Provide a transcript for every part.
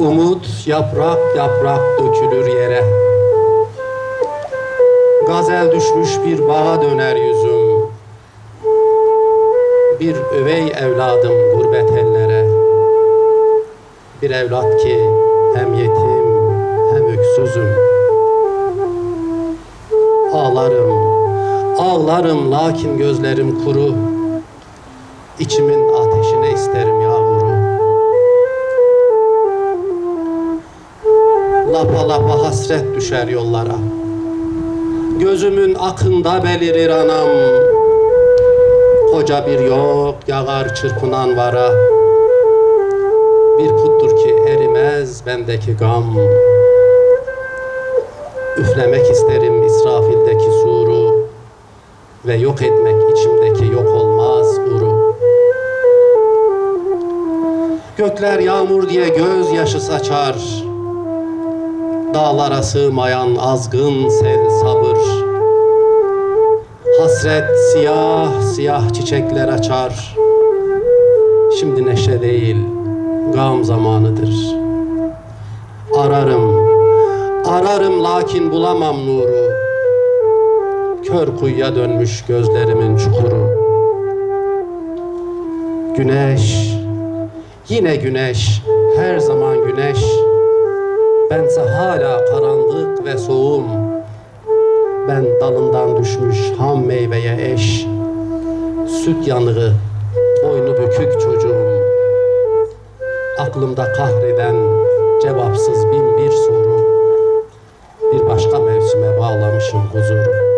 Umut yaprak yaprak dökülür yere. Düşmüş bir bağa döner yüzüm. Bir övey evladım gurbet ellere. Bir evlat ki hem yetim hem öksüzüm. Ağlarım, ağlarım lakin gözlerim kuru. İçimin ateşine isterim yağmuru. Lapa lapa hasret düşer yollara. Gözümün akında belirir anam. Koca bir yok yağar çırpınan vara. Bir kuttur ki erimez bendeki gam. Üflemek isterim İsrafil'deki suru ve yok etmek içimdeki yok olmaz uru. Gökler yağmur diye gözyaşı saçar. Dağlara sığmayan azgın sel sabır Hasret siyah siyah çiçekler açar. Şimdi neşe değil gam zamanıdır. Ararım Ararım lakin bulamam nuru. Kör kuyuya dönmüş gözlerimin çukuru. Güneş Yine güneş Her zaman güneş. Bense hala karanlık ve soğum. Ben dalından düşmüş ham meyveye eş. Süt yanığı, boynu bükük çocuğum. Aklımda kahreden cevapsız bin bir soru. Bir başka mevsime bağlamışım huzuru.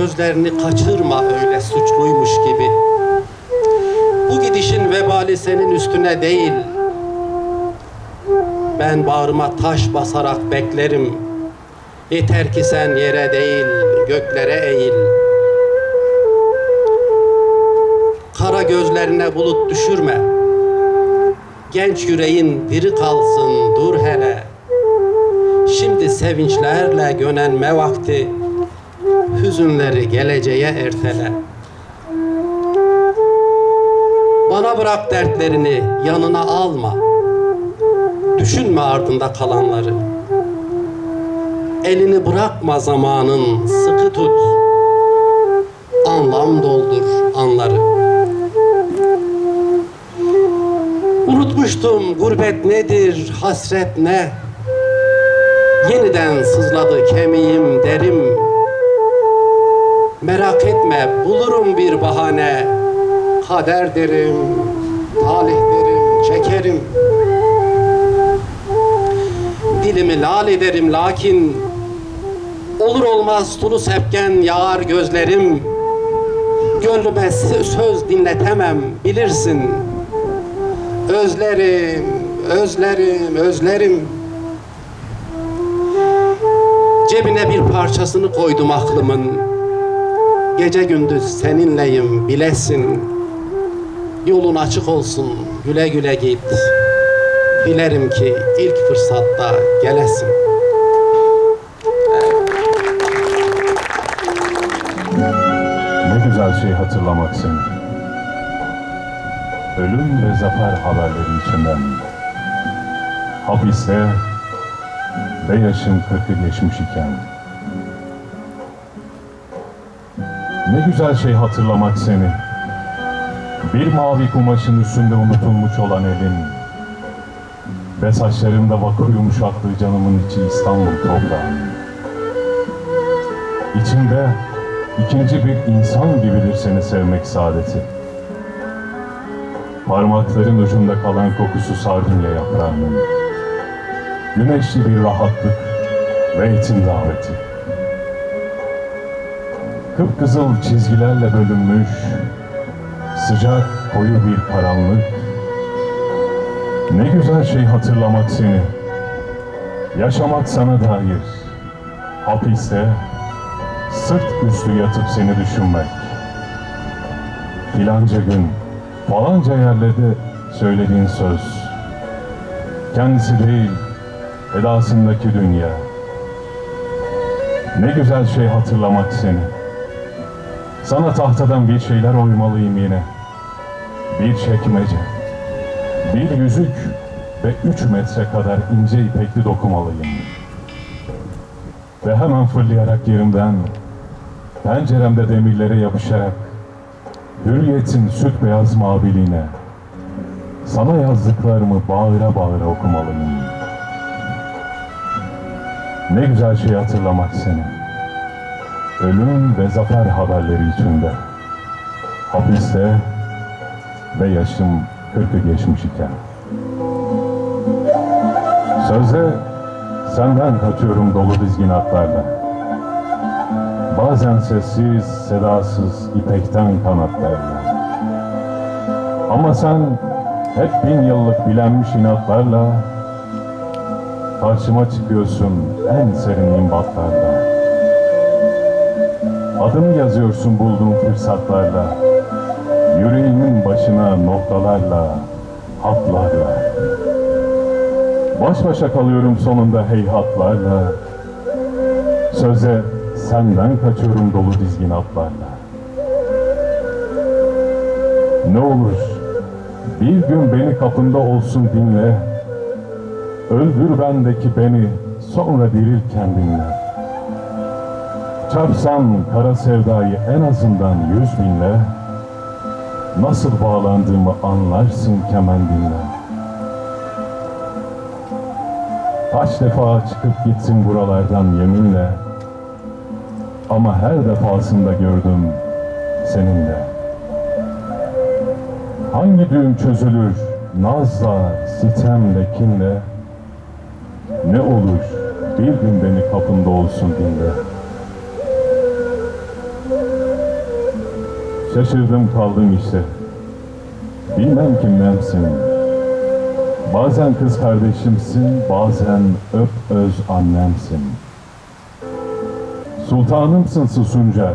Gözlerini kaçırma öyle suçluymuş gibi. Bu gidişin vebali senin üstüne değil. Ben bağrıma taş basarak beklerim. Yeter ki sen yere değil, göklere eğil. Kara gözlerine bulut düşürme. Genç yüreğin diri kalsın, dur hele. Şimdi sevinçlerle gönenme vakti hüzünleri geleceğe ertele. Bana bırak dertlerini, yanına alma. Düşünme ardında kalanları. Elini bırakma zamanın, sıkı tut. Anlam doldur anları. Unutmuştum gurbet nedir, hasret ne? Yeniden sızladı kemiğim, derim. Merak etme bulurum bir bahane. Kader derim, talih derim, çekerim. Dilimi lal ederim lakin Olur olmaz sulu sepken yağar gözlerim. Gönlüme sö- söz dinletemem bilirsin. Özlerim, özlerim, özlerim. Cebine bir parçasını koydum aklımın Gece gündüz seninleyim bilesin. Yolun açık olsun güle güle git. Dilerim ki ilk fırsatta gelesin. Ne güzel şey hatırlamak seni. Ölüm ve zafer haberleri içinden. Hapiste ve yaşın kırkı geçmiş iken. Ne güzel şey hatırlamak seni. Bir mavi kumaşın üstünde unutulmuş olan elin. Ve saçlarımda vakur yumuşaklığı canımın içi İstanbul toprağı. İçinde ikinci bir insan gibidir seni sevmek saadeti. Parmakların ucunda kalan kokusu sardunya yaprağının. Güneşli bir rahatlık ve etin daveti. Kıpkızıl çizgilerle bölünmüş, sıcak koyu bir karanlık. Ne güzel şey hatırlamak seni. Yaşamak sana dair. Hapiste sırt üstü yatıp seni düşünmek. Filanca gün, falanca yerlerde söylediğin söz. Kendisi değil, edasındaki dünya. Ne güzel şey hatırlamak seni. Sana tahtadan bir şeyler oymalıyım yine. Bir çekmece, bir yüzük ve üç metre kadar ince ipekli dokumalıyım. Ve hemen fırlayarak yerimden, penceremde demirlere yapışarak, hürriyetin süt beyaz maviliğine, sana yazdıklarımı bağıra bağıra okumalıyım. Ne güzel şey hatırlamak seni. Ölüm ve zafer haberleri içinde. Hapiste ve yaşım kırkı geçmiş iken. Sözde senden kaçıyorum dolu dizgin atlarla. Bazen sessiz, sedasız ipekten kanatlarla. Ama sen hep bin yıllık bilenmiş inatlarla karşıma çıkıyorsun en serin imbatlarla. Adını yazıyorsun bulduğun fırsatlarla. Yüreğimin başına noktalarla, hatlarla. Baş başa kalıyorum sonunda heyhatlarla. Söze senden kaçıyorum dolu dizgin atlarla. Ne olur bir gün beni kapında olsun dinle. Öldür bendeki beni sonra dirilirken dinle. Çarpsan kara sevdayı en azından yüz binle. Nasıl bağlandığımı anlarsın kemen dinle. Kaç defa çıkıp gitsin buralardan yeminle. Ama her defasında gördüm seninle. Hangi düğüm çözülür nazla, sitemle, kinle? Ne olur bir gün beni kapında olsun dinle. Şaşırdım kaldım işte. Bilmem kimdensin. Bazen kız kardeşimsin, bazen öp öz annemsin. Sultanımsın susunca,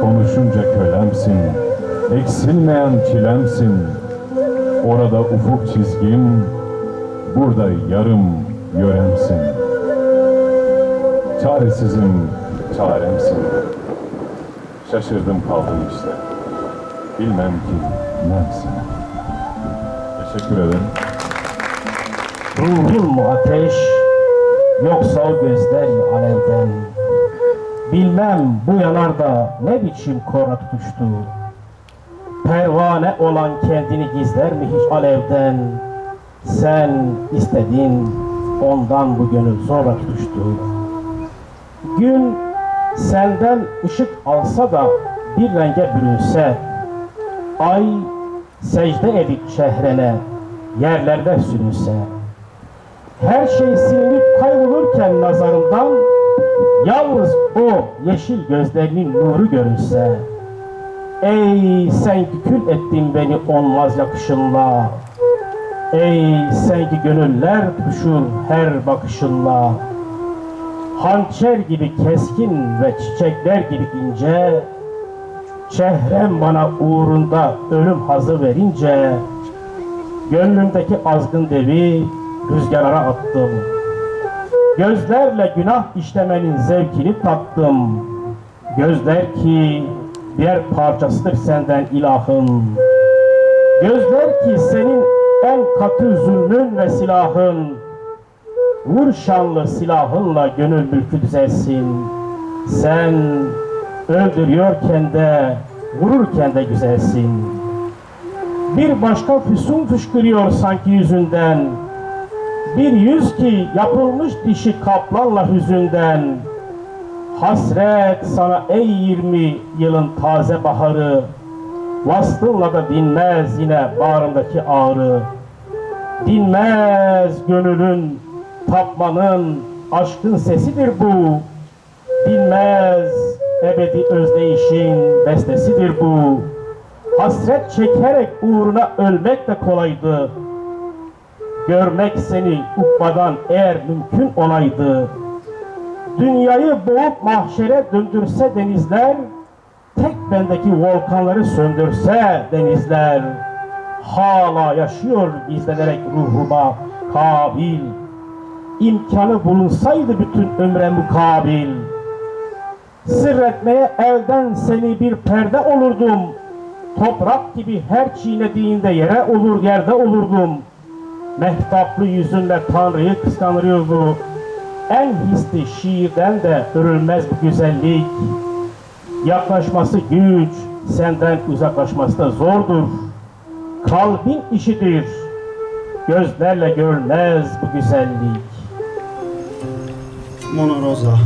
konuşunca kölemsin. Eksilmeyen çilemsin. Orada ufuk çizgim, burada yarım yöremsin. Çaresizim, çaremsin. Şaşırdım kaldım işte. Bilmem ki nemsin. Teşekkür ederim. Ruhun mu ateş, yoksa o gözler alevden? Bilmem bu yanarda ne biçim kora tutuştu. Pervane olan kendini gizler mi hiç alevden? Sen istedin, ondan bu gönül zorla tutuştu. Gün senden ışık alsa da bir renge bürünse, ay secde edip çehrene, yerlerde sürünse, her şey silinip kaybolurken nazarımdan, yalnız o yeşil gözlerinin nuru görünse, ey sen ki kül ettin beni olmaz yakışınla, ey sen ki gönüller tutuşur her bakışınla, hançer gibi keskin ve çiçekler gibi ince, çehrem bana uğrunda ölüm hazı verince, gönlümdeki azgın devi rüzgara attım. Gözlerle günah işlemenin zevkini tattım. Gözler ki birer parçasıdır senden ilahım. Gözler ki senin en katı zulmün ve silahın. Vur şanlı silahınla gönül mülkü düzelsin. Sen öldürüyorken de vururken de güzelsin. Bir başka füsun fışkırıyor sanki yüzünden. Bir yüz ki yapılmış dişi kaplanla hüzünden. Hasret sana ey 20 yılın taze baharı Vastınla da dinmez yine bağrındaki ağrı Dinmez gönülün tapmanın aşkın sesidir bu. Dinmez ebedi özdeyişin bestesidir bu. Hasret çekerek uğruna ölmek de kolaydı. Görmek seni ukbadan eğer mümkün olaydı. Dünyayı boğup mahşere döndürse denizler, tek bendeki volkanları söndürse denizler, hala yaşıyor gizlenerek ruhuma kabil. İmkanı bulunsaydı bütün ömre mukabil, sırretmeye elden seni bir perde olurdum. Toprak gibi her çiğnediğinde yere olur yerde olurdum. Mehtaplı yüzünle Tanrı'yı kıskanıyordu. En hisli şiirden de örülmez bu güzellik. Yaklaşması güç, senden uzaklaşması da zordur. Kalbin işidir, gözlerle görülmez bu güzellik. Monoroza,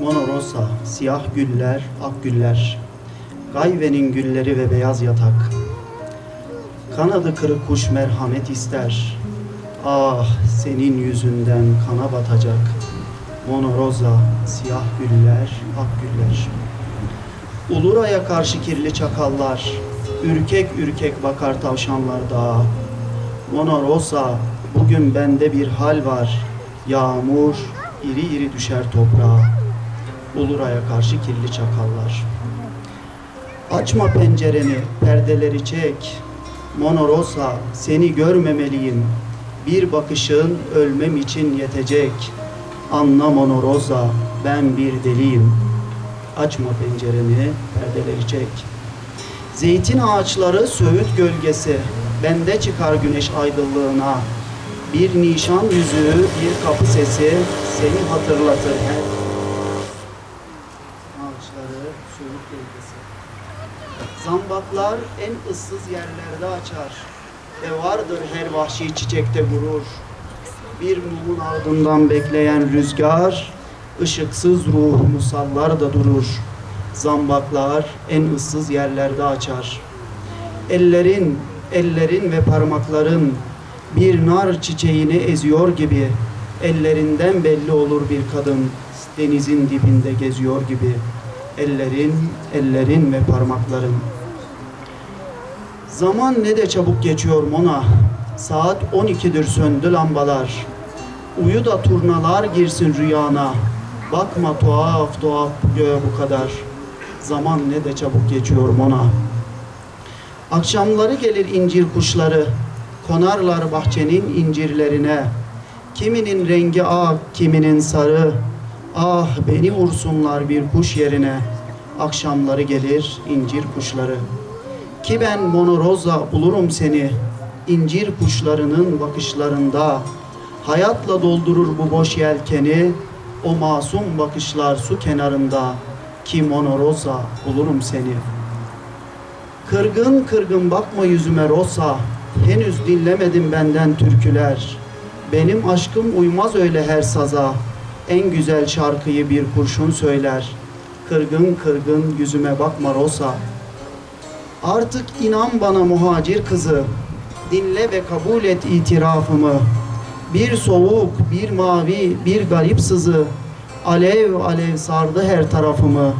Monorosa, siyah güller, ak güller, Gayvenin gülleri ve beyaz yatak. Kanadı kırık kuş merhamet ister. Ah senin yüzünden kana batacak. Monoroza, siyah güller, ak güller. Ulura'ya karşı kirli çakallar, ürkek ürkek bakar tavşanlar dağa. Monorosa, bugün bende bir hal var. Yağmur iri iri düşer toprağa. Ulura'ya karşı kirli çakallar. Açma pencereni, perdeleri çek. Monorosa, seni görmemeliyim. Bir bakışın ölmem için yetecek. Anla Monorosa, ben bir deliyim. Açma pencereni, perdeleri çek. Zeytin ağaçları söğüt gölgesi, bende çıkar güneş aydınlığına. Bir nişan yüzüğü, bir kapı sesi seni hatırlatır her. Ağaçları söğüt gölgesi. Zambaklar en ıssız yerlerde açar ve vardır her vahşi çiçekte gurur. Bir mumun ardından bekleyen rüzgar, ışıksız ruhumu sallar da durur. Zambaklar en ıssız yerlerde açar. Ellerin, ellerin ve parmakların bir nar çiçeğini eziyor gibi ellerinden belli olur bir kadın denizin dibinde geziyor gibi ellerin, ellerin ve parmakların. Zaman ne de çabuk geçiyor Mona. Saat 12'dir söndü lambalar. Uyu da turnalar girsin rüyana. Bakma tuhaf tuhaf göğe bu kadar. Zaman ne de çabuk geçiyor Mona. Akşamları gelir incir kuşları. Konarlar bahçenin incirlerine. Kiminin rengi ak, kiminin sarı. Ah beni vursunlar bir kuş yerine. Akşamları gelir incir kuşları. Ki ben monoroza bulurum seni. incir kuşlarının bakışlarında. Hayatla doldurur bu boş yelkeni. O masum bakışlar su kenarında. Ki monoroza bulurum seni. Kırgın kırgın bakma yüzüme Rosa. Henüz dinlemedim benden türküler. Benim aşkım uymaz öyle her saza. En güzel şarkıyı bir kurşun söyler. Kırgın kırgın yüzüme bakma Rosa. Artık inan bana muhacir kızı. Dinle ve kabul et itirafımı. Bir soğuk, bir mavi, bir garip sızı. Alev alev sardı her tarafımı.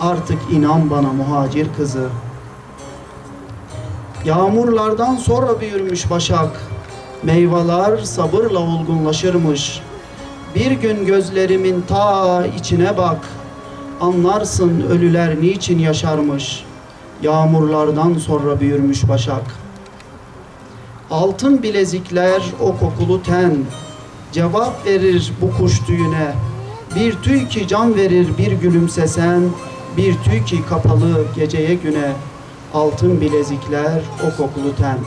Artık inan bana muhacir kızı. Yağmurlardan sonra büyürmüş başak. Meyveler sabırla olgunlaşırmış. Bir gün gözlerimin ta içine bak. Anlarsın ölüler niçin yaşarmış. Yağmurlardan sonra büyürmüş başak. Altın bilezikler o kokulu ten. Cevap verir bu kuş tüyüne. Bir tüy ki can verir bir gülümsesen. Bir tüy ki kapalı geceye güne. Altın bilezikler o kokulu ten.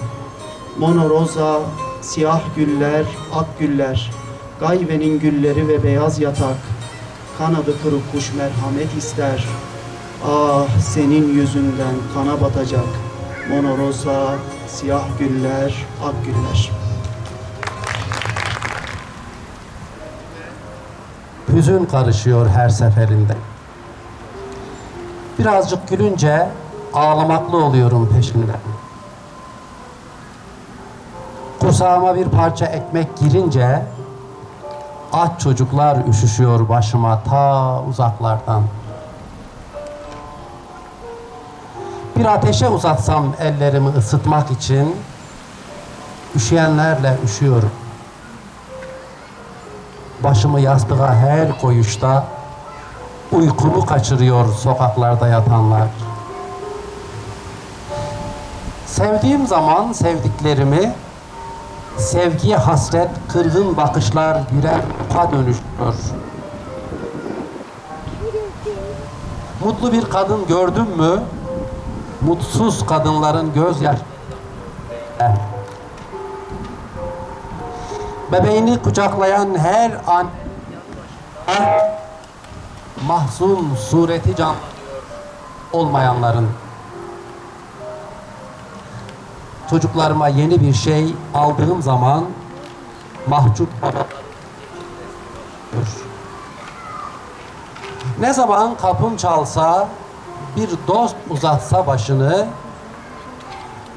Monoroza, siyah güller, ak güller. Gayvenin gülleri ve beyaz yatak. Kanadı kırık kuş merhamet ister. Ah senin yüzünden kana batacak. Monorosa, siyah güller, ak güller. Hüzün karışıyor her seferinde. Birazcık gülünce ağlamaklı oluyorum peşinden. Kursağıma bir parça ekmek girince aç çocuklar üşüşüyor başıma ta uzaklardan. Bir ateşe uzatsam ellerimi ısıtmak için üşüyenlerle üşüyorum. Başımı yastığa her koyuşta uykumu kaçırıyor sokaklarda yatanlar. Sevdiğim zaman sevdiklerimi sevgiye hasret kırgın bakışlar birer uka dönüşüyor. Mutlu bir kadın gördün mü? Mutsuz kadınların gözyaşı Bebeğini kucaklayan her an mahzun sureti can olmayanların çocuklarıma yeni bir şey aldığım zaman mahcup ne zaman kapım çalsa bir dost uzatsa başını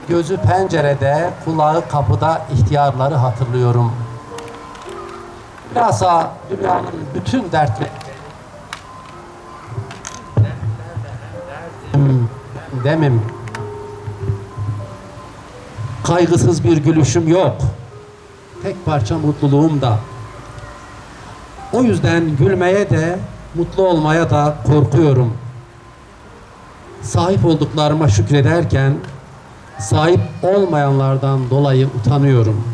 gözü pencerede kulağı kapıda ihtiyarları hatırlıyorum. Bilhassa dünyanın bütün dertleri demim kaygısız bir gülüşüm yok. Tek parça mutluluğum da. O yüzden gülmeye de mutlu olmaya da korkuyorum. Sahip olduklarıma şükrederken sahip olmayanlardan dolayı utanıyorum.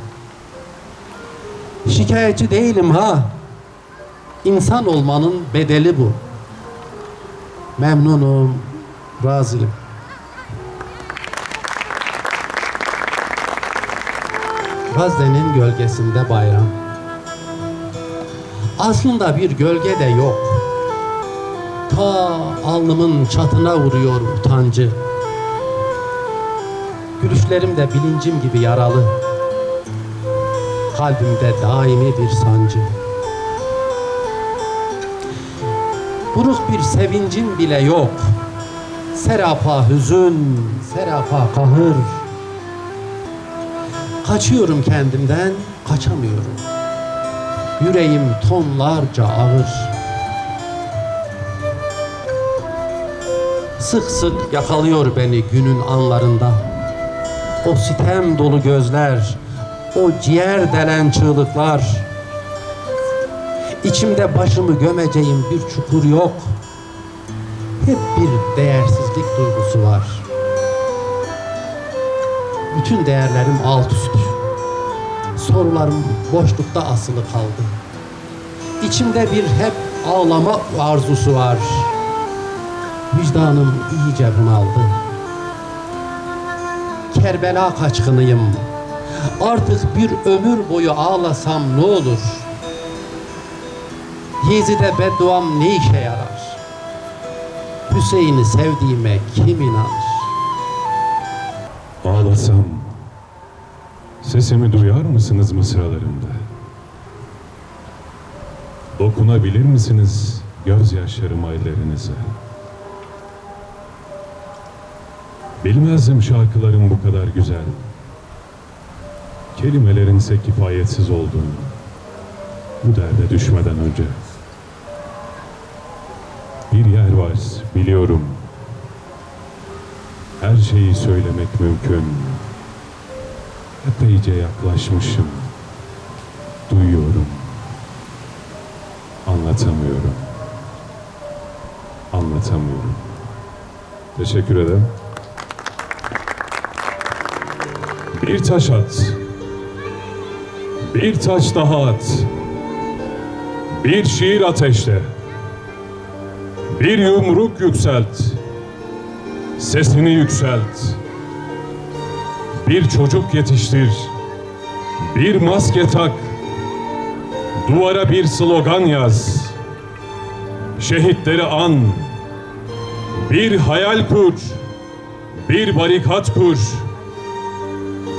Şikayetçi değilim ha. İnsan olmanın bedeli bu. Memnunum, razıyım. Gazze'nin gölgesinde bayram. Aslında bir gölge de yok. Ta alnımın çatına vuruyor utancı. Gülüşlerim de bilincim gibi yaralı. Kalbimde daimi bir sancı. Buruk bir sevincin bile yok. Serapa hüzün, serapa kahır. Kaçıyorum kendimden, kaçamıyorum. Yüreğim tonlarca ağır. Sık sık yakalıyor beni günün anlarında. O sitem dolu gözler, o ciğer delen çığlıklar. İçimde başımı gömeceğim bir çukur yok. Hep bir değersizlik duygusu var. Bütün değerlerim alt üst. Sorularım boşlukta asılı kaldı. İçimde bir hep ağlama arzusu var. Vicdanım iyice bunaldı. Kerbela kaçkınıyım. Artık bir ömür boyu ağlasam ne olur? Yezid'e bedduam ne işe yarar? Hüseyin'i sevdiğime kim inanır? Ağlasam, sesimi duyar mısınız mısralarımda? Dokunabilir misiniz gözyaşlarım ellerinize? Bilmezdim şarkıların bu kadar güzel. Kelimelerinse kifayetsiz olduğunu. Bu derde düşmeden önce. Bir yer var biliyorum. Her şeyi söylemek mümkün. Epeyce yaklaşmışım. Duyuyorum. Anlatamıyorum. Anlatamıyorum. Teşekkür ederim. Bir taş at. Bir taş daha at. Bir şiir ateşle. Bir yumruk yükselt. Sesini yükselt. Bir çocuk yetiştir. Bir maske tak. Duvara bir slogan yaz. Şehitleri an. Bir hayal kur. Bir barikat kur.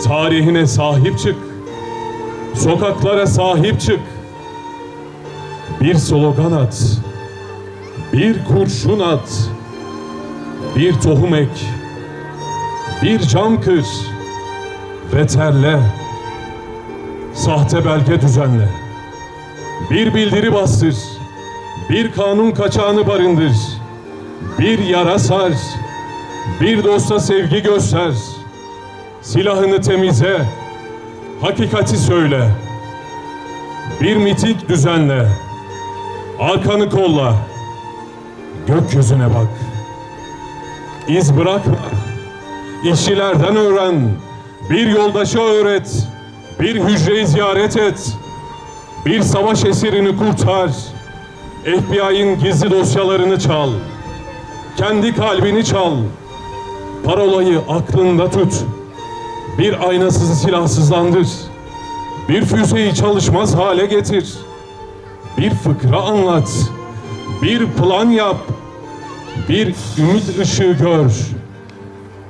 Tarihine sahip çık. Sokaklara sahip çık. Bir slogan at. Bir kurşun at. Bir tohum ek. Bir cam kır. Ve terle. Sahte belge düzenle. Bir bildiri bastır. Bir kanun kaçağını barındır. Bir yara sar. Bir dosta sevgi göster. Silahını temize. Hakikati söyle. Bir miting düzenle. Arkanı kolla. Gökyüzüne bak. İz bırakma. İşçilerden öğren. Bir yoldaşa öğret. Bir hücreyi ziyaret et. Bir savaş esirini kurtar. FBI'ın gizli dosyalarını çal. Kendi kalbini çal. Parolayı aklında tut. Bir aynasızı silahsızlandır. Bir füzeyi çalışmaz hale getir. Bir fıkra anlat. Bir plan yap. Bir ümit ışığı gör.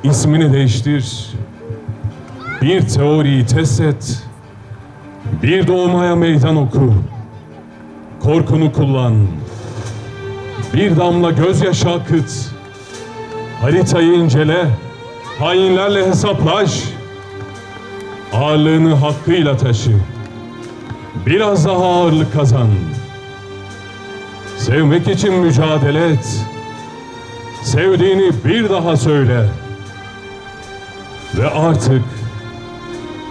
İsmini değiştir. Bir teoriyi test et. Bir doğmaya meydan oku. Korkunu kullan. Bir damla gözyaşı akıt. Haritayı incele. Hainlerle hesaplaş. Ağırlığını hakkıyla taşı. Biraz daha ağırlık kazan. Sevmek için mücadele et. Sevdiğini bir daha söyle. Ve artık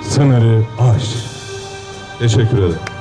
sınırı aş. Teşekkür ederim.